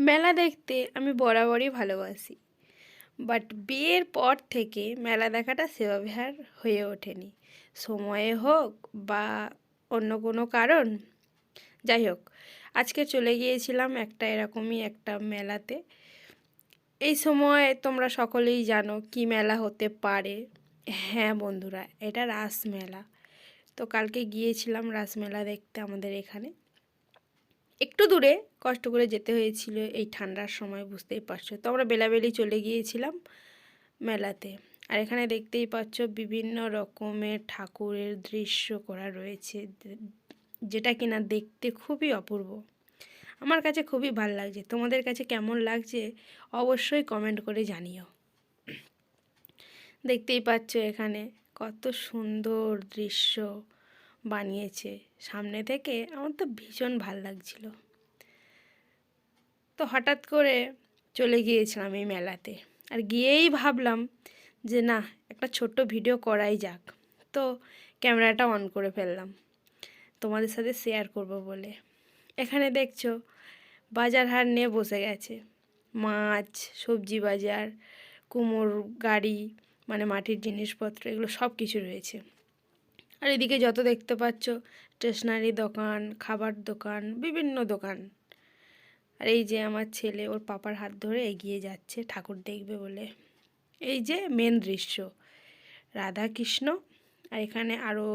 মেলা দেখতে আমি বরাবরই ভালোবাসি। বাট বিয়ের পর থেকে মেলা দেখাটা সেভাবে আর হয়ে ওঠেনি। সময়ে হোক বা অন্য কোনো কারণ, যাই হোক, আজকে চলে গিয়েছিলাম একটা এরকমই একটা মেলাতে। এই সময় তোমরা সকলেই জানো কি মেলা হতে পারে। হ্যাঁ বন্ধুরা, এটা রাস মেলা তো কালকে গিয়েছিলাম রাসমেলা দেখতে আমাদের এখানে। একটু দূরে কষ্ট করে যেতে হয়েছিল এই ঠান্ডার সময়, বুঝতেই পারছ। তো আমরা বেলাবেলি চলে গিয়েছিলাম মেলাতে। আর এখানে দেখতেই পাচ্ছ বিভিন্ন রকমের ঠাকুরের দৃশ্য করা রয়েছে, যেটা কিনা দেখতে খুবই অপূর্ব। আমার কাছে খুবই ভালো লাগছে। তোমাদের কাছে কেমন লাগছে অবশ্যই কমেন্ট করে জানিও। দেখতেই পাচ্ছ এখানে কত সুন্দর দৃশ্য। বানিয়েছে। সামনে থেকে আমার তো ভীষণ ভালো লাগছিল। তো হঠাৎ করে চলে গিয়েছিলাম এই মেলাতে। আর গিয়েই ভাবলাম যে না, একটা ছোট্ট ভিডিও করাই যাক। তো ক্যামেরাটা অন করে ফেললাম। তোমাদের সাথে শেয়ার করব বলে। এখানে দেখছ, বাজার হাট নিয়ে বসে গেছে। মাছ, সবজি বাজার, কুমোর গাড়ি মানে মাটির জিনিসপত্র, এগুলো সব কিছু রয়েছে। আর এদিকে যত দেখতে পাচ্ছ স্টেশনারি দোকান, খাবার দোকান, বিভিন্ন দোকান। আর এই যে আমার ছেলে, ওর পাপার হাত ধরে এগিয়ে যাচ্ছে, ঠাকুর দেখবে বলে। এই যে মেন দৃশ্য রাধা কৃষ্ণ আর এখানে আরও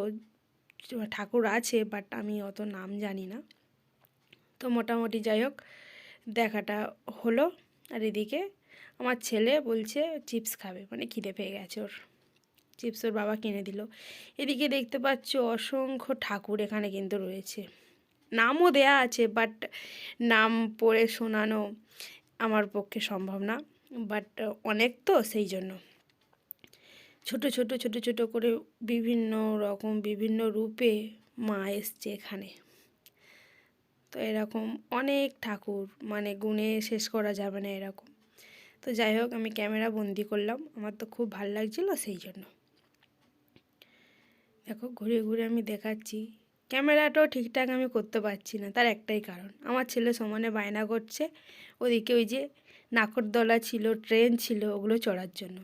ঠাকুর আছে বাট আমি অত নাম জানি না। তো মোটামুটি যাই হোক, দেখাটা হলো। আর এদিকে আমার ছেলে বলছে, চিপস খাবে। মানে খিদে পেয়ে গেছে ওর। চিপস ওর বাবা কিনে দিল। এদিকে দেখতে পাচ্ছ অসংখ্য ঠাকুর এখানে কিন্তু রয়েছে। নামও দেয়া আছে বাট নাম পড়ে শোনানো আমার পক্ষে সম্ভব না বাট অনেক তো সেই জন্য। ছোট ছোট ছোট ছোট করে বিভিন্ন রকম, বিভিন্ন রূপে মা এসছে এখানে। তো এরকম অনেক ঠাকুর মানে গুণে শেষ করা যাবে না এরকম। তো যাই হোক, আমি ক্যামেরা বন্দি করলাম, আমার তো খুব ভালো লাগছিল সেই জন্য। দেখো, ঘুরে ঘুরে আমি দেখাচ্ছি। ক্যামেরাটাও ঠিকঠাক আমি করতে পারছি না, তার একটাই কারণ। আমার ছেলে সমানে বায়না করছে, ওদিকে ওই যে নাকরদলা ছিল, ট্রেন ছিল, ওগুলো চড়ার জন্য।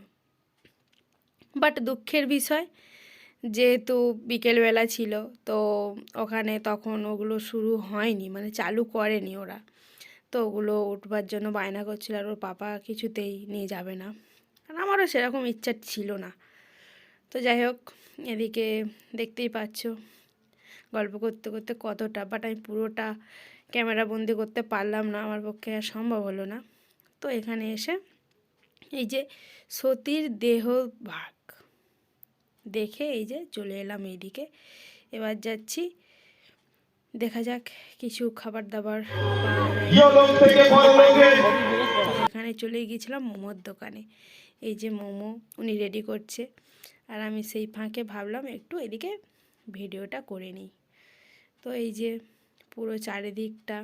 বাট দুঃখের বিষয়, যেহেতু বিকেলবেলা ছিল, তো ওখানে তখন ওগুলো শুরু হয়নি মানে চালু করেনি ওরা। তো ওগুলো উঠবার জন্য বায়না করছিল, আর ওর পাপা কিছুতেই নিয়ে যাবে না। আর আমারও সেরকম ইচ্ছা ছিল না। তো যাই হোক এদিকে দেখতেই পাচ্ছ গল্প করতে করতে কতটা বাট আমি পুরোটা ক্যামেরা বন্দি করতে পারলাম না, আমার পক্ষে আর সম্ভব হলো না। তো এখানে এসে এই যে সতীর দেহ ভাগ, দেখে এই যে চলে এলাম এইদিকে। এবার যাচ্ছি, দেখা যাক কিছু খাবার দাবার এখানে চলে গিয়েছিলাম মোমোর দোকানে। এই যে মোমো, উনি রেডি করছে। আর আমি সেই ফাঁকে ভাবলাম একটু এদিকে ভিডিওটা করে নিই। তো এই যে পুরো চারিদিকটা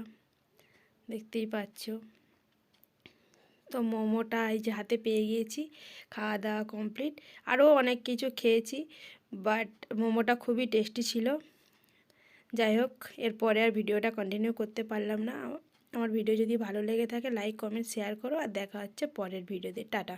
দেখতেই পাচ্ছ। তো মোমোটা এই যে হাতে পেয়ে গিয়েছি খাওয়া দাওয়া কমপ্লিট আরও অনেক কিছু খেয়েছি বাট মোমোটা খুবই টেস্টি ছিল। যাই হোক, এরপরে আর ভিডিওটা কন্টিনিউ করতে পারলাম না। আমার ভিডিও যদি ভালো লেগে থাকে লাইক কমেন্ট শেয়ার করো। আর দেখা হচ্ছে পরের ভিডিওতে। টাটা।